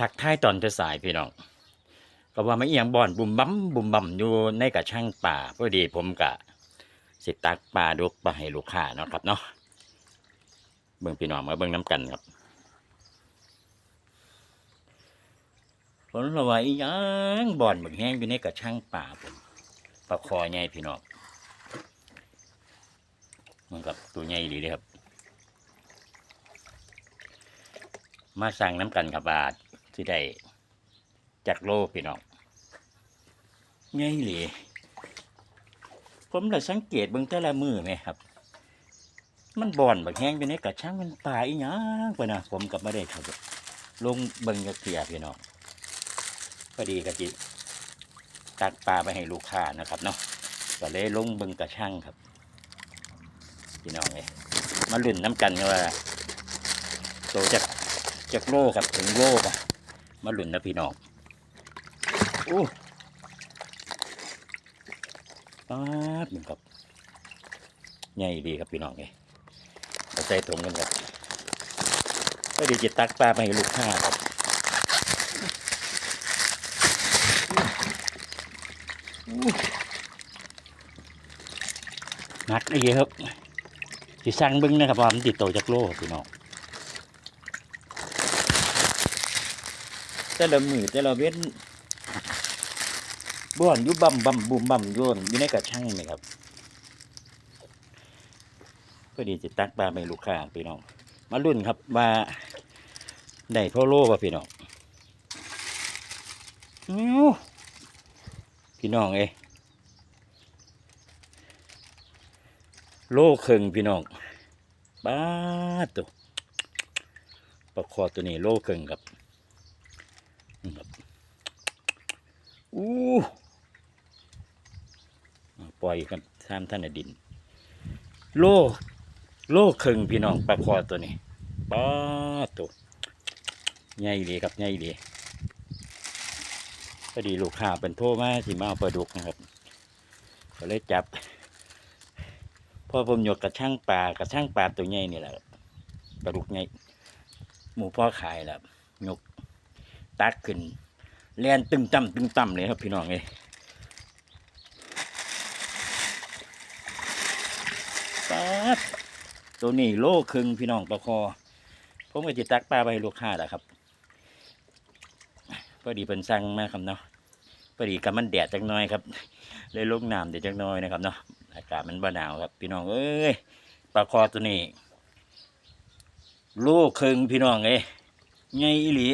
ทักทายตอนจะสายพี่น้องก็ว่าไม่เอียงบ่อนบุ่มบั่มบุ่มบั่มอยู่ในกระช่างป่าพอดีผมกะสิตักปลาดุกไปให้ลูกค้าเนาะครับเนาะเบิ่งพี่น้องมาเบิ่งน้ำกันครับผลละว่าอีหยังบ่อนบักแห้งอยู่ในกระช่างป่าผมปลาคอใหญ่พี่น้องมันกับตัวใหญ่ดีเลยครับ มาสั่งน้ำกันกับบาท ที่ได้จากโลพี่น้องไงหลีผมเลยสังเกตเบิ่งแต่ละมือไหมครับ มันบ่อนบักแห้งอยู่ในกระช่างมันป่าอีหยังไปนะผมกับไม่ได้ครับลงเบิ่งกระเทียพี่น้องพอดีกะจิตักปลาไปให้ลูกค้านะครับเนาะก็เลยลงเบิ่งกระช่างครับพี่น้องเลยมาลุ่นน้ำกันว่าโตจากจากโลครับถึงโลป่ะ มาหลุนนะพี่น้องโอ้ป๊าบหนึ่งครับใหญ่ดีครับพี่น้องเลยเอาใส่ถุงกันครับก็ดีจะตักปลาไปลูกค้าครับอู้หนักเลยครับสิสั่งบึ้งนะครับว่ามันติดโตจากโลครับพี่น้อง แต่ละมือแต่ละเว้นบ้วนยู่บ่ำบ่ำบุมบ่ำโยนอยู่ในกระช่างนี่ครับก็ดีจะตักปลาไปลูกค้าพี่น้อง มารุ่นครับว่าได้พ่อโลป่ะพี่น้องอิ๊วพี่น้องเอ้โลครึ่งพี่น้องบ้าตัวปลาคอตัวนี้โลครึ่งครับ อู้ปล่อยครับท่านท่านดิน โลโลครึ่งพี่น้องปลาคอตัวนี้ป้าตัวใหญ่ดีครับใหญ่ดีพอดีลูกค้าเป็นโทรมาสิมาเอาปลาดุกนะครับก็เลยจับพอผมหยกกระช่างปลากระช่างปลาตัวใหญ่นี่แหละปลาดุกใหญ่หมูพ่อขายแล้วยกตักขึ้น แลนตึงต่ำตึงต่ำเลยครับพี่น้องเอ้ยปัดตัวนี้โลครึ่งพี่น้องปลาคอ ผมก็จะตักปลาไปลูกค้าแหละครับพอดีเป็นสั่งมาครับเนาะพอดีกับมันแดดจักหน้อยครับ เลยลงน้ำเดี๋ยจักหน้อยนะครับเนาะอากาศมันบ่หนาวครับ พี่น้องเอ้ยปลาคอตัวนี้ โลครึ่งพี่น้องเอ้ยใหญ่อีหลี